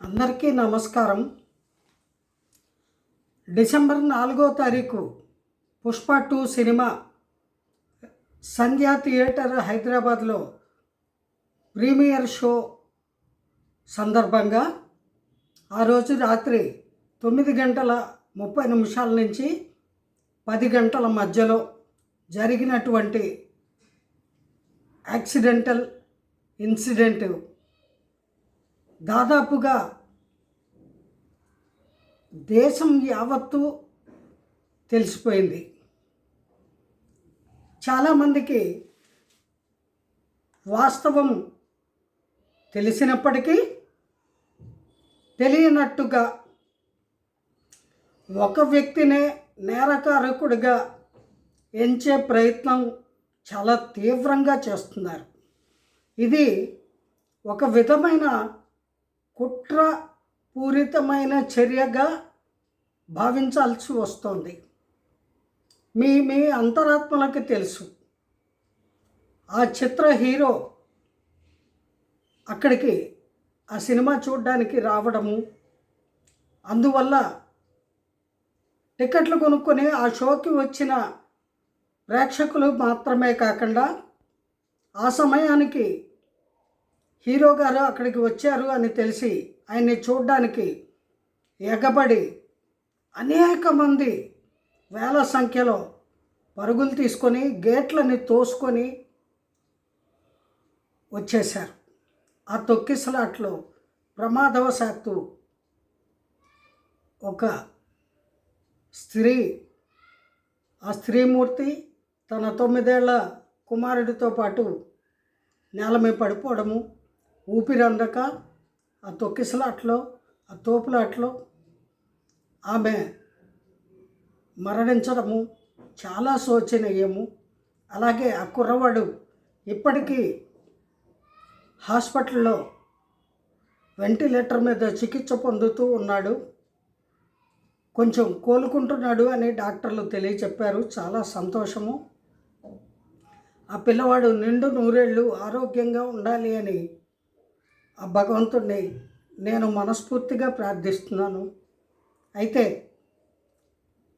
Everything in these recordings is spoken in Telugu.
అందరికీ నమస్కారం. డిసెంబర్ నాలుగో తారీఖు Pushpa two cinema Sandhya theatre హైదరాబాద్లో ప్రీమియర్ షో సందర్భంగా ఆ రోజు రాత్రి తొమ్మిది గంటల ముప్పై నిమిషాల నుంచి పది గంటల మధ్యలో జరిగినటువంటి యాక్సిడెంటల్ ఇన్సిడెంట్ దాదాపుగా దేశం యావత్తు తెలిసిపోయింది. చాలామందికి వాస్తవం తెలిసినప్పటికీ తెలియనట్టుగా ఒక వ్యక్తినే నేరకారకుడిగా ఎంచే ప్రయత్నం చాలా తీవ్రంగా చేస్తున్నారు. ఇది ఒక విధమైన కుట్ర పూరితమైన చర్యగా భావించాల్సి వస్తుంది. మీ మీ అంతరాత్మలకు తెలుసు. ఆ చిత్ర హీరో అక్కడికి ఆ సినిమా చూడడానికి రావడము అందువల్ల టికెట్లు కొనుక్కొని ఆ షోకి వచ్చిన ప్రేక్షకులు మాత్రమే కాకుండా ఆ సమయానికి హీరో గారు అక్కడికి వచ్చారు అని తెలిసి ఆయన్ని చూడడానికి ఎగబడి అనేక మంది వేల సంఖ్యలో పరుగులు తీసుకొని గేట్లని తోసుకొని వచ్చేశారు. ఆ తొక్కిసలాట్లో ప్రమాదవశాత్తు ఒక స్త్రీ ఆ స్త్రీమూర్తి తన తొమ్మిదేళ్ళ కుమారుడితో పాటు నేల మీద పడిపోవడము ఊపిరందక ఆ తొక్కిసలాట్లో ఆ తోపులాట్లో ఆమె మరణించడము చాలా శోచనీయము. అలాగే ఆ కుర్రవాడు ఇప్పటికీ హాస్పిటల్లో వెంటిలేటర్ మీద చికిత్స పొందుతూ ఉన్నాడు. కొంచెం కోలుకుంటున్నాడు అని డాక్టర్లు తెలియచెప్పారు. చాలా సంతోషము. ఆ పిల్లవాడు నిండు నూరేళ్ళు ఆరోగ్యంగా ఉండాలి అని ఆ భగవంతుడిని నేను మనస్ఫూర్తిగా ప్రార్థిస్తున్నాను. అయితే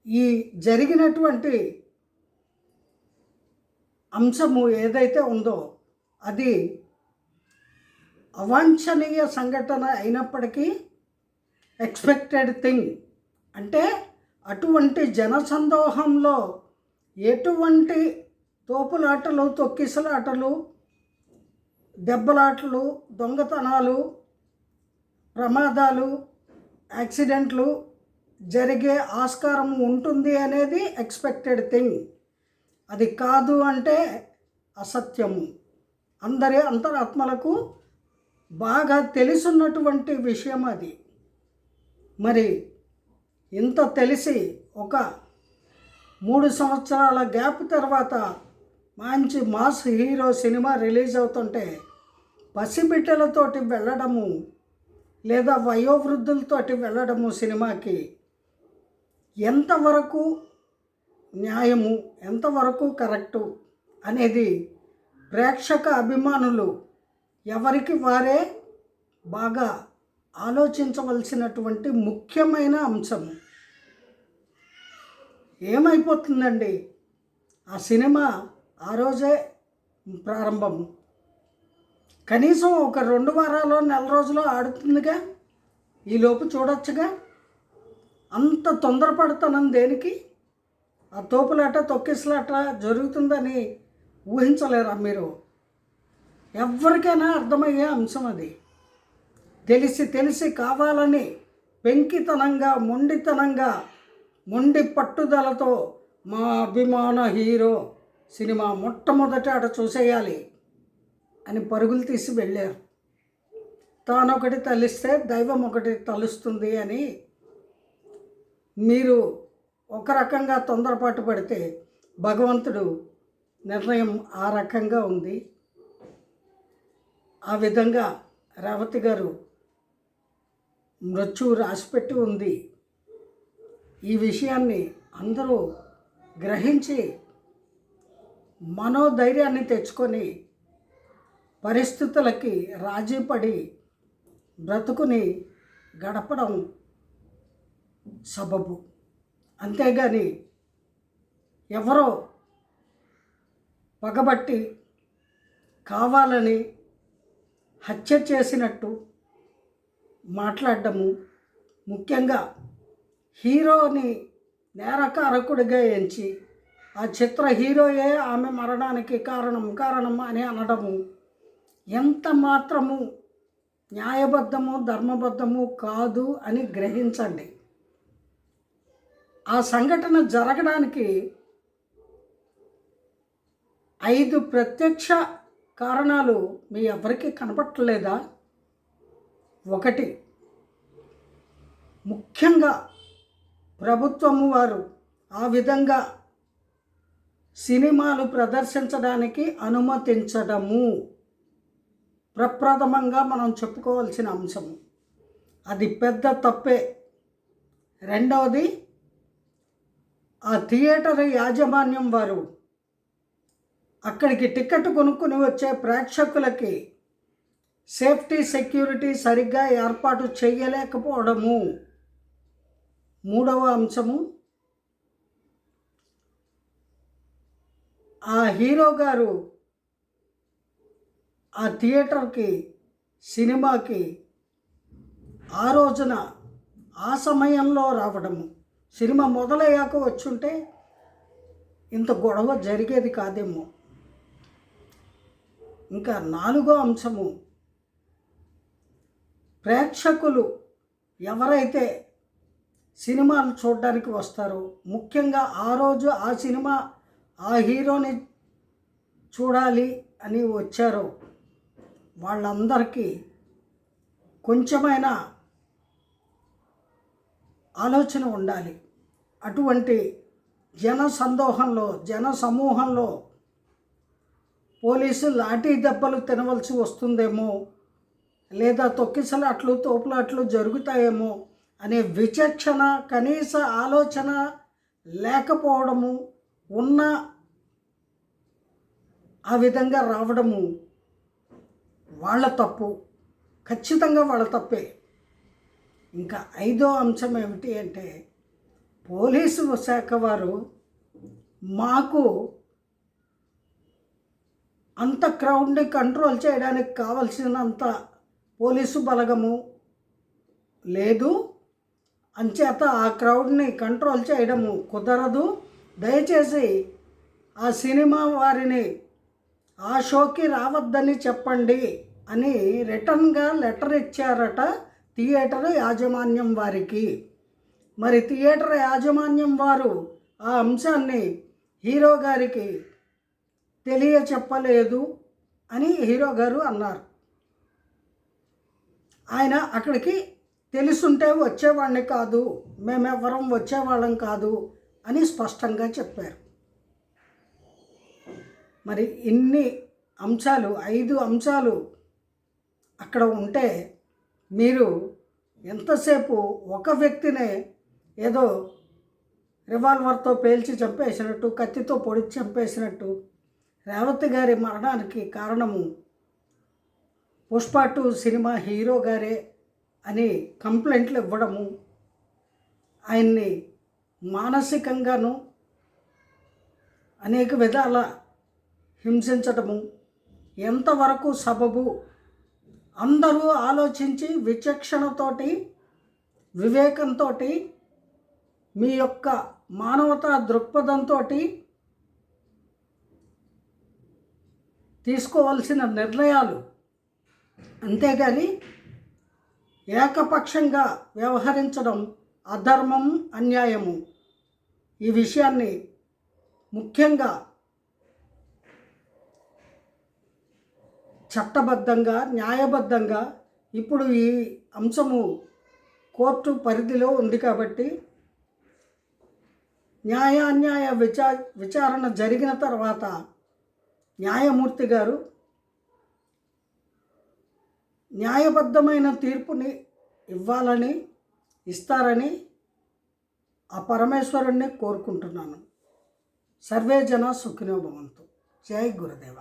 ఈ జరిగినటువంటి అంశము ఏదైతే ఉందో అది అవాంఛనీయ సంఘటన అయినప్పటికీ ఎక్స్పెక్టెడ్ థింగ్. అంటే అటువంటి జనసందోహంలో ఎటువంటి తోపులాటలు తొక్కిసలాటలు దెబ్బలాటలు దొంగతనాలు ప్రమాదాలు యాక్సిడెంట్లు జరిగే ఆస్కారం ఉంటుంది అనేది ఎక్స్పెక్టెడ్ థింగ్. అది కాదు అంటే అసత్యము అందరి అంతరాత్మలకు బాగా తెలుసున్నటువంటి విషయం అది. మరి ఇంత తెలిసి ఒక మూడు సంవత్సరాల గ్యాప్ తర్వాత మంచి మాస్ హీరో సినిమా రిలీజ్ అవుతుంటే పసిబిడ్డలతోటి వెళ్ళడము లేదా వయోవృద్ధులతోటి వెళ్ళడము సినిమాకి ఎంతవరకు న్యాయము ఎంతవరకు కరెక్టు అనేది ప్రేక్షక అభిమానులు ఎవరికి వారే బాగా ఆలోచించవలసినటువంటి ముఖ్యమైన అంశం. ఏమైపోతుందండి? ఆ సినిమా ఆ రోజే ప్రారంభము కనీసం ఒక రెండు వారాలు నెల రోజులు ఆడుతుందిగా? ఈలోపు చూడొచ్చుగా? అంత తొందరపడుతున్నాం దేనికి? ఆ తోపులాట తొక్కిసలాట జరుగుతుందని ఊహించలేరా మీరు? ఎవరికైనా అర్థమయ్యే అంశం అది. తెలిసి తెలిసి కావాలని పెంకితనంగా మొండితనంగా మొండి పట్టుదలతో మా అభిమాన హీరో సినిమా మొట్టమొదట ఆట చూసేయాలి. అని పరుగులు తీసి వెళ్ళారు. తానొకటి తలిస్తే దైవం ఒకటి తలుస్తుంది అని మీరు ఒక రకంగా తొందరపాటు పడితే భగవంతుడు నిర్ణయం ఆ రకంగా ఉంది. ఆ విధంగా రేవతి గారు మృత్యువు రాసిపెట్టి ఉంది. ఈ విషయాన్ని అందరూ గ్రహించి మనోధైర్యాన్ని తెచ్చుకొని పరిస్థితులకి రాజీపడి బ్రతుకుని గడపడం సబబు. అంతేగాని ఎవరో పగబట్టి కావాలని హత్య చేసినట్టు మాట్లాడడము ముఖ్యంగా హీరోని నేరకారకుడిగా ఎంచి ఆ చిత్ర హీరోయే ఆమె మరణానికి కారణం కారణం అని అనడము ఎంత మాత్రము న్యాయబద్ధము ధర్మబద్ధము కాదు అని గ్రహించండి. ఆ సంఘటన జరగడానికి ఐదు ప్రత్యక్ష కారణాలు మీ ఎవరికీ కనపట్టలేదా? ఒకటి ముఖ్యంగా ప్రభుత్వము వారు ఆ విధంగా సినిమాలు ప్రదర్శించడానికి అనుమతించడము. ప్రప్రథమంగా మనం చెప్పుకోవాల్సిన అంశము అది పెద్ద తప్పే. రెండవది ఆ థియేటర్ యాజమాన్యం వారు అక్కడికి టికెట్ కొనుక్కొని వచ్చే ప్రేక్షకులకి సేఫ్టీ సెక్యూరిటీ సరిగ్గా ఏర్పాటు చేయలేకపోవడము. మూడవ అంశము ఆ హీరో గారు ఆ థియేటర్కి సినిమాకి ఆ రోజున ఆ సమయంలో రావడము సినిమా మొదలయ్యాక వచ్చుంటే ఇంత గొడవ జరిగేది కాదేమో. ఇంకా నాలుగో అంశము ప్రేక్షకులు ఎవరైతే సినిమాలు చూడడానికి వస్తారో ముఖ్యంగా ఆ రోజు ఆ సినిమా ఆ హీరోని చూడాలి అని వచ్చారో వాళ్ళందరికీ కొంచెమైనా ఆలోచన ఉండాలి. అటువంటి జన సందోహంలో జన సమూహంలో పోలీసు లాఠీ దెబ్బలు తినవలసి వస్తుందేమో లేదా తొక్కిసలాట్లు తోపులాట్లు జరుగుతాయేమో అనే విచక్షణ కనీస ఆలోచన లేకపోవడము ఉన్న ఆ విధంగా రావడము వాళ్ళ తప్పు ఖచ్చితంగా వాళ్ళ తప్పే. ఇంకా ఐదో అంశం ఏమిటి అంటే పోలీసు శాఖ వారు మాకు అంత క్రౌడ్ని కంట్రోల్ చేయడానికి కావలసినంత పోలీసు బలగము లేదు. అంచేత ఆ క్రౌడ్ని కంట్రోల్ చేయడము కుదరదు. దయచేసి ఆ సినిమా వారిని ఆ షోకి రావద్దని చెప్పండి. అని రిటర్న్గా లెటర్ ఇచ్చారట థియేటర్ యాజమాన్యం వారికి. మరి థియేటర్ యాజమాన్యం వారు ఆ అంశాన్ని హీరో గారికి తెలియ చెప్పలేదు అని హీరో గారు అన్నారు. ఆయన అక్కడికి తెలుసుంటే వచ్చేవాడిని కాదు మేమెవరం వచ్చేవాళ్ళం కాదు అని స్పష్టంగా చెప్పారు. మరి ఇన్ని అంశాలు ఐదు అంశాలు అక్కడ ఉంటే మీరు ఎంతసేపు ఒక వ్యక్తినే ఏదో రివాల్వర్తో పేల్చి చంపేసినట్టు కత్తితో పొడిచి చంపేసినట్టు రేవతి గారి మరణానికి కారణము పుష్ప టూ సినిమా హీరో గారే అని కంప్లైంట్లు ఇవ్వడము ఆయన్ని మానసికంగాను అనేక విధాల హింసించటము ఎంతవరకు సబబు అందరూ ఆలోచించి విచక్షణతోటి వివేకంతో మీ యొక్క మానవతా దృక్పథంతో తీసుకోవాల్సిన నిర్ణయాలు. అంతేగాని ఏకపక్షంగా వ్యవహరించడం అధర్మం అన్యాయము. ఈ విషయాన్ని ముఖ్యంగా చట్టబద్ధంగా న్యాయబద్ధంగా ఇప్పుడు ఈ అంశము కోర్టు పరిధిలో ఉంది కాబట్టి న్యాయాన్యాయ విచా విచారణ జరిగిన తర్వాత న్యాయమూర్తి గారు న్యాయబద్ధమైన తీర్పుని ఇవ్వాలని ఇస్తారని ఆ పరమేశ్వరుణ్ణి కోరుకుంటున్నాను. సర్వే జన సుఖినోభవంతు జై గురుదేవ.